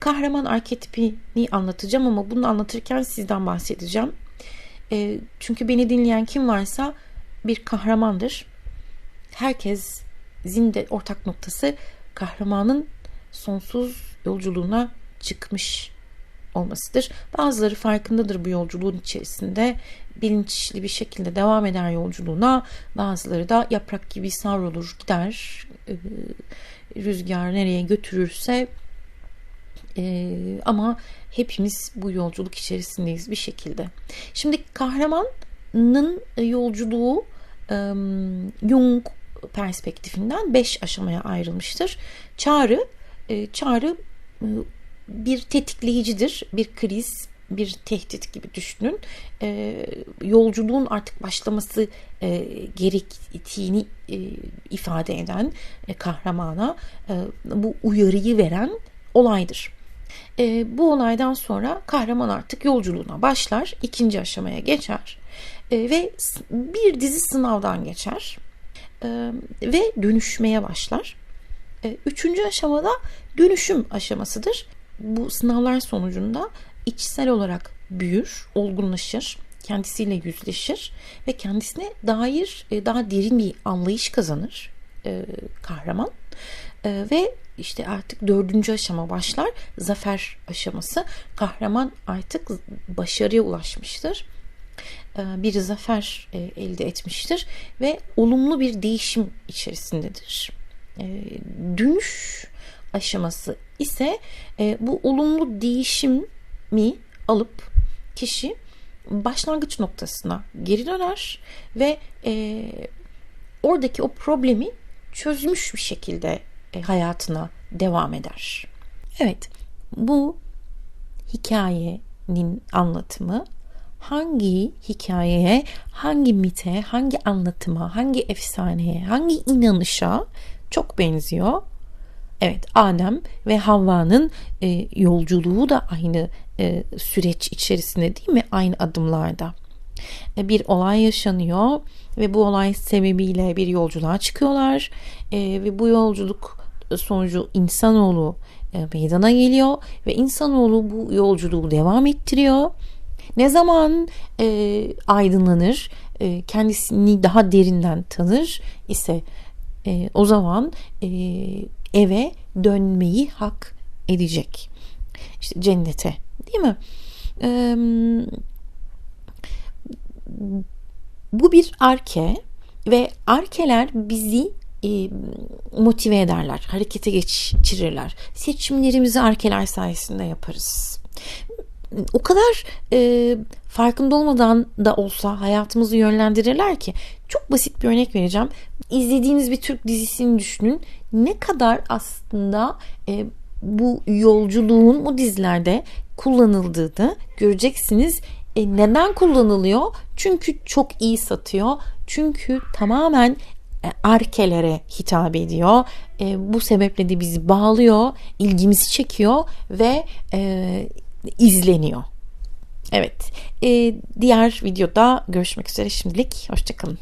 kahraman arketipini anlatacağım ama bunu anlatırken sizden bahsedeceğim. E, çünkü beni dinleyen kim varsa bir kahramandır. Herkesin de ortak noktası kahramanın sonsuz yolculuğuna çıkmış olmasıdır. Bazıları farkındadır bu yolculuğun içerisinde bilinçli bir şekilde devam eder yolculuğuna. Bazıları da yaprak gibi savrulur gider. Ee, rüzgar nereye götürürse ee, ama hepimiz bu yolculuk içerisindeyiz bir şekilde. Şimdi kahramanın yolculuğu Jung perspektifinden beş aşamaya ayrılmıştır. Çağrı, e, çağrı e, bir tetikleyicidir, bir kriz, bir tehdit gibi düşünün. E, yolculuğun artık başlaması e, gerektiğini e, ifade eden e, kahramana e, bu uyarıyı veren olaydır. E, bu olaydan sonra kahraman artık yolculuğuna başlar, ikinci aşamaya geçer e, ve bir dizi sınavdan geçer e, ve dönüşmeye başlar. E, üçüncü aşamada dönüşüm aşamasıdır. Bu sınavlar sonucunda içsel olarak büyür, olgunlaşır, kendisiyle yüzleşir ve kendisine dair e, daha derin bir anlayış kazanır e, kahraman. E, ve işte artık dördüncü aşama başlar. Zafer aşaması. Kahraman artık başarıya ulaşmıştır. E, bir zafer e, elde etmiştir ve olumlu bir değişim içerisindedir. E, dönüş aşaması ise bu olumlu değişimi alıp kişi başlangıç noktasına geri döner ve oradaki o problemi çözmüş bir şekilde hayatına devam eder. Evet, bu hikayenin anlatımı hangi hikayeye, hangi mite, hangi anlatıma, hangi efsaneye, hangi inanışa çok benziyor. Evet Adem ve Havva'nın e, yolculuğu da aynı e, süreç içerisinde değil mi? Aynı adımlarda. E, bir olay yaşanıyor ve bu olay sebebiyle bir yolculuğa çıkıyorlar e, ve bu yolculuk sonucu insanoğlu e, meydana geliyor ve insanoğlu bu yolculuğu devam ettiriyor ne zaman e, aydınlanır, e, kendisini daha derinden tanır ise e, o zaman e, eve dönmeyi hak edecek. İşte cennete değil mi? E, bu bir arke ve arkeler bizi motive ederler, harekete geçirirler. Seçimlerimizi arkeler sayesinde yaparız o kadar e, farkında olmadan da olsa hayatımızı yönlendirirler ki çok basit bir örnek vereceğim. İzlediğiniz bir Türk dizisini düşünün. Ne kadar aslında e, bu yolculuğun bu dizilerde kullanıldığını göreceksiniz. E, neden kullanılıyor? Çünkü çok iyi satıyor. Çünkü tamamen arkelere hitap ediyor. E, bu sebeple de bizi bağlıyor, ilgimizi çekiyor ve e, izleniyor. Evet. Ee, diğer videoda görüşmek üzere şimdilik. Hoşçakalın.